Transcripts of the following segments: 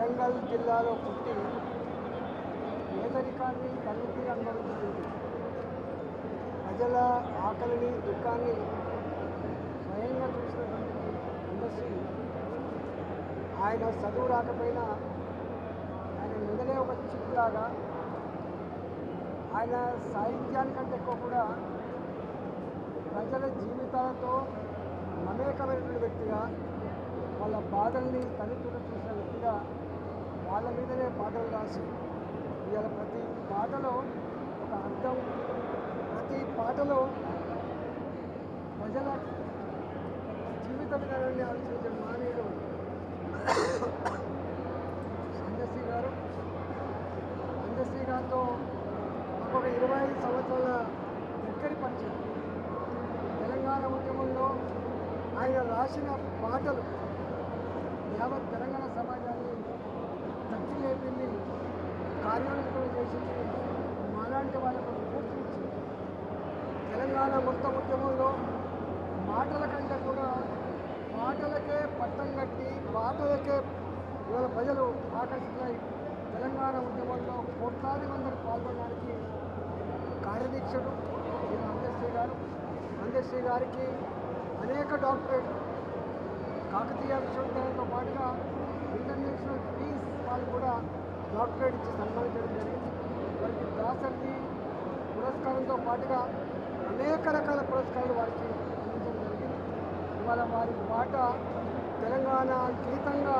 వరంగల్ జిల్లాలో పుట్టి పేదరికాన్ని కలిపి అనుభవించింది ప్రజల ఆకలిని దుఃఖాన్ని స్వయంగా చూసినటువంటి ఇండస్ట్రీ ఆయన చదువు రాకపోయినా ఆయన మొదలే ఒక చిక్కులాగా ఆయన సాహిత్యానికంటే ఎక్కువ కూడా ప్రజల జీవితాలతో మమేకమైనటువంటి వ్యక్తిగా వాళ్ళ బాధల్ని తల్లిదండ్రులు చూసిన వాళ్ళ మీదనే పాటలు రాసి ఇవాళ ప్రతి పాటలో ఒక అర్థం ప్రతి పాటలో ప్రజల జీవిత విధానాన్ని ఆలోచించిన మానేయుడు సంజశ్రీ గారు సంజశ్రీ గారితో ఒక ఇరవై ఐదు సంవత్సరాల దగ్గరి పరిచయం. తెలంగాణ ఉద్యమంలో ఆయన రాసిన పాటలు యావత్ తెలంగాణ కార్యాలయం చేసింది మాలాంటి వాళ్ళకు స్ఫూర్తినిచ్చింది తెలంగాణ మొత్తం ఉద్యమంలో మాటల కంటే కూడా మాటలకే పట్టం కట్టి పాటలకే ఇవాళ ప్రజలు ఆకర్షితులై తెలంగాణ ఉద్యమంలో కోట్లాది మంది పాల్గొనడానికి కార్యదీక్షలు ఈయన అందశ్రీ గారు అందశ్రీ గారికి అనేక డాక్టరేట్ కాకతీయ విశ్వవిద్యాలయంతో పాటుగా ఇంటర్నేషనల్ పీస్ వాళ్ళు కూడా డాక్టరేట్ ఇచ్చి సన్మానించడం జరిగింది. వారికి దాసరి పురస్కారంతో పాటుగా అనేక రకాల పురస్కారాలు వారికి అందించడం జరిగింది. ఇవాళ వారి పాట తెలంగాణ గీతంగా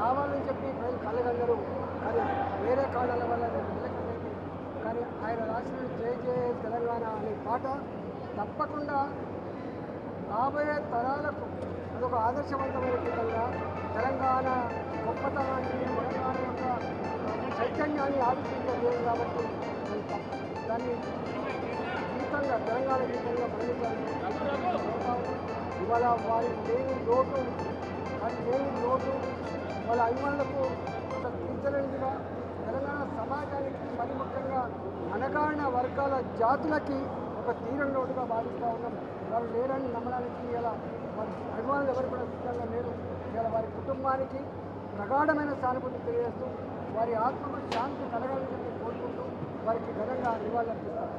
రావాలని చెప్పి ప్రజలు కలగలరు కానీ వేరే కారణాల వల్ల వెళ్ళకపోయింది. కానీ ఆయన రాసిన జై జయ తెలంగాణ అనే పాట తప్పకుండా రాబోయే తరాలకు అదొక ఆదర్శవంతమైన విధంగా తెలంగాణ గొప్పతనాన్ని తెలంగాణ యొక్క చైతన్యాన్ని ఆవిష్కరించలేదు కాబట్టి దాన్ని గీతంగా తెలంగాణ గీతంగా పరిగణించాలని ఇవాళ వారి లేని లోటు వారి లేని లోటు వాళ్ళ అభిమానులకు ఒక తెలంగాణ సమాజానికి మరి ముఖ్యంగా అనగాడిన వర్గాల జాతులకి ఒక తీరం లోటుగా భావిస్తూ ఉన్నాం. వారు లేరని నమ్మడానికి ఇలా వారి అభిమానులు ఎవరు కూడా సిద్ధంగా లేరు. ఇలా వారి కుటుంబానికి ప్రగాఢమైన సానుభూతి తెలియజేస్తూ వారి ఆత్మకు శాంతి కలగాలని చెప్పి కోరుకుంటూ వారికి ఘనంగా నివాళులర్పిస్తారు